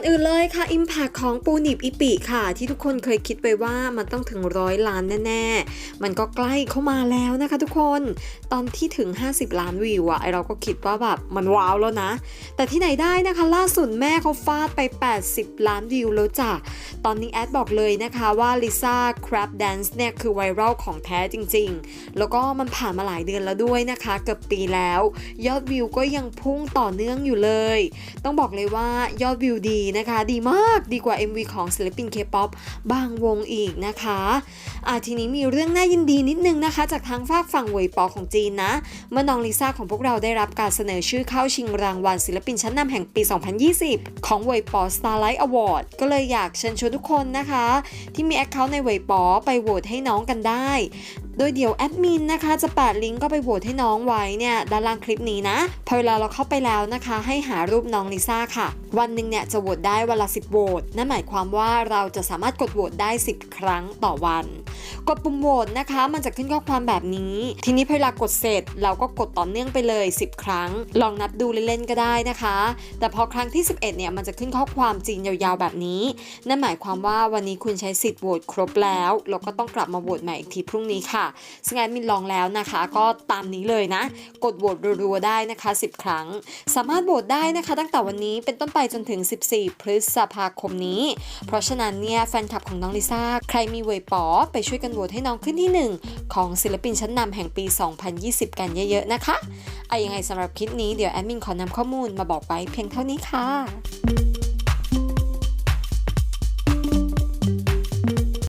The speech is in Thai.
อนอื่นเลยค่ะ Impact ของปูนิบอิปิค่ะ ที่ทุกคนเคยคิดไปว่ามันต้องถึงร้อยล้านแน่ ๆ มันก็ใกล้เข้ามาแล้วนะคะทุกคน ตอนที่ถึง 50 ล้านวิวอะไอเราก็คิดว่าแบบมันว้าวแล้วนะ แต่ที่ไหนได้นะคะล่าสุดแม่เขาฟาดไป 80 ล้านวิวแล้วจ้ะ ตอนนี้แอดบอกเลยนะคะว่าลิซ่า Crab Dance เนี่ยคือไวรัลของแท้จริง ๆ แล้วก็มันผ่านมาหลายเดือนแล้วด้วยนะคะ เกือบปีแล้ว ยอดวิวก็ยังพุ่งต่อเนื่องอยู่เลย ต้องบอกเลยว่ายอดวิวดีนะคะ ดีมากดีกว่า MV ของศิลปิน K-POP บางวงอีกนะคะอะทีนี้มีเรื่องน่ายินดีนิดนึงนะคะ จากทางฝากฝั่งเวยปอของจีนนะ เมื่อน้องลิซ่าของพวกเราได้รับการเสนอชื่อเข้าชิงรางวัลศิลปินชั้นนำแห่งปี 2020 ของเวยปอ Starlight Award ก็เลยอยากเชิญชวนทุกคนนะคะ ที่มี Account ในเวยปอไปโหวตให้น้องกันได้ โดยเดี๋ยวแอดมินนะคะจะแปะลิงก์ก็ไปโหวตให้น้องไว้เนี่ยด้านล่างคลิปนี้นะ พอเวลาเราเข้าไปแล้วนะคะ ให้หารูปน้องลิซ่าค่ะ วันหนึ่งเนี่ยจะโหวตได้วันละ 10โหวตนั่นหมายความว่าเราจะสามารถกดโหวตได้ 10 ครั้งต่อวัน กดปุ่มโหวตนะคะ มันจะขึ้นข้อความแบบนี้ ทีนี้พอเวลากดเสร็จ เราก็กดต่อเนื่องไปเลย 10 ครั้ง ลองนับดูเล่นๆก็ได้นะคะ แต่พอครั้งที่ 11เนี่ยมันจะขึ้นข้อความจีนยาวๆแบบนี้ นั่นหมายความว่าวันนี้คุณใช้สิทธิ์โหวตครบแล้ว เราก็ต้องกลับมาโหวตใหม่อีกทีพรุ่งนี้ค่ะซึ่งแอดมินลองแล้วนะคะ ก็ตามนี้เลยนะ กดโหวตรัวๆได้นะคะ 10 ครั้ง สามารถโหวตได้นะคะ ตั้งแต่วันนี้เป็นต้นไปจนถึง 14 พฤษภาคมนี้ เพราะฉะนั้นเนี่ยแฟนคลับของน้องลิซ่าใครมีเวยป๋อไปช่วยกันโหวตให้น้องขึ้นที่ 1 ของศิลปินชั้นนำแห่งปี 2020 กันเยอะๆนะคะอะยังไงสำหรับคลิปนี้เดี๋ยวแอดมินขอนำข้อมูลมาบอกไว้เพียงเท่านี้ค่ะ